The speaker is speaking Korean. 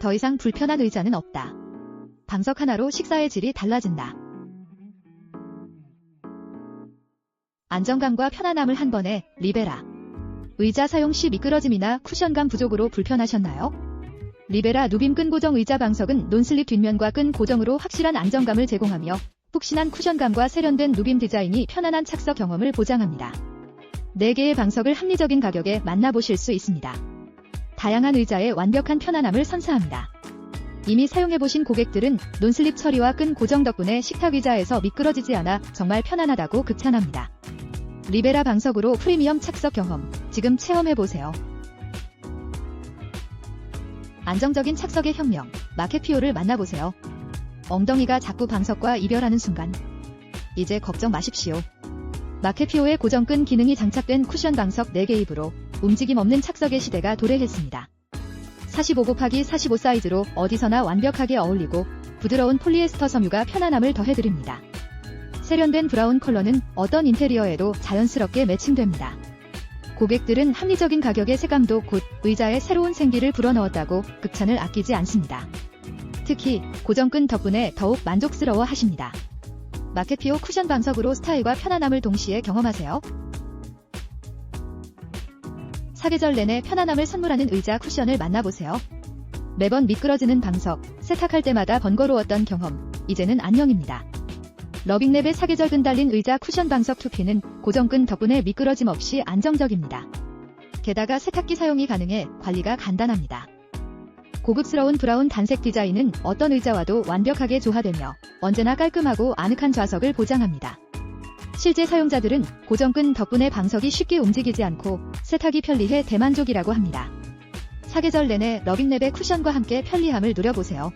더 이상 불편한 의자는 없다. 방석 하나로 식사의 질이 달라진다. 안정감과 편안함을 한 번에 리베라. 의자 사용 시 미끄러짐이나 쿠션감 부족으로 불편하셨나요? 리베라 누빔 끈 고정 의자 방석은 논슬립 뒷면과 끈 고정으로 확실한 안정감을 제공하며 푹신한 쿠션감과 세련된 누빔 디자인이 편안한 착석 경험을 보장합니다. 4개의 방석을 합리적인 가격에 만나보실 수 있습니다. 다양한 의자의 완벽한 편안함을 선사합니다. 이미 사용해보신 고객들은 논슬립 처리와 끈 고정 덕분에 식탁 의자에서 미끄러지지 않아 정말 편안하다고 극찬합니다. 리베라 방석으로 프리미엄 착석 경험, 지금 체험해보세요. 안정적인 착석의 혁명, 마케피오를 만나보세요. 엉덩이가 자꾸 방석과 이별하는 순간. 이제 걱정 마십시오. 마케피오의 고정끈 기능이 장착된 쿠션 방석 4개 입으로 움직임 없는 착석의 시대가 도래했습니다. 45 곱하기 45 사이즈로 어디서나 완벽하게 어울리고 부드러운 폴리에스터 섬유가 편안함을 더해드립니다. 세련된 브라운 컬러는 어떤 인테리어에도 자연스럽게 매칭됩니다. 고객들은 합리적인 가격의 세감도 곧 의자에 새로운 생기를 불어넣었다고 극찬을 아끼지 않습니다. 특히 고정끈 덕분에 더욱 만족스러워 하십니다. 마케피오 쿠션 방석으로 스타일과 편안함을 동시에 경험하세요. 사계절 내내 편안함을 선물하는 의자 쿠션을 만나보세요. 매번 미끄러지는 방석, 세탁할 때마다 번거로웠던 경험, 이제는 안녕입니다. 러빙랩의 사계절 끈 달린 의자 쿠션 방석 투피는 고정끈 덕분에 미끄러짐 없이 안정적입니다. 게다가 세탁기 사용이 가능해 관리가 간단합니다. 고급스러운 브라운 단색 디자인은 어떤 의자와도 완벽하게 조화되며 언제나 깔끔하고 아늑한 좌석을 보장합니다. 실제 사용자들은 고정끈 덕분에 방석이 쉽게 움직이지 않고 세탁이 편리해 대만족이라고 합니다. 사계절 내내 러빙랩의 쿠션과 함께 편리함을 누려보세요.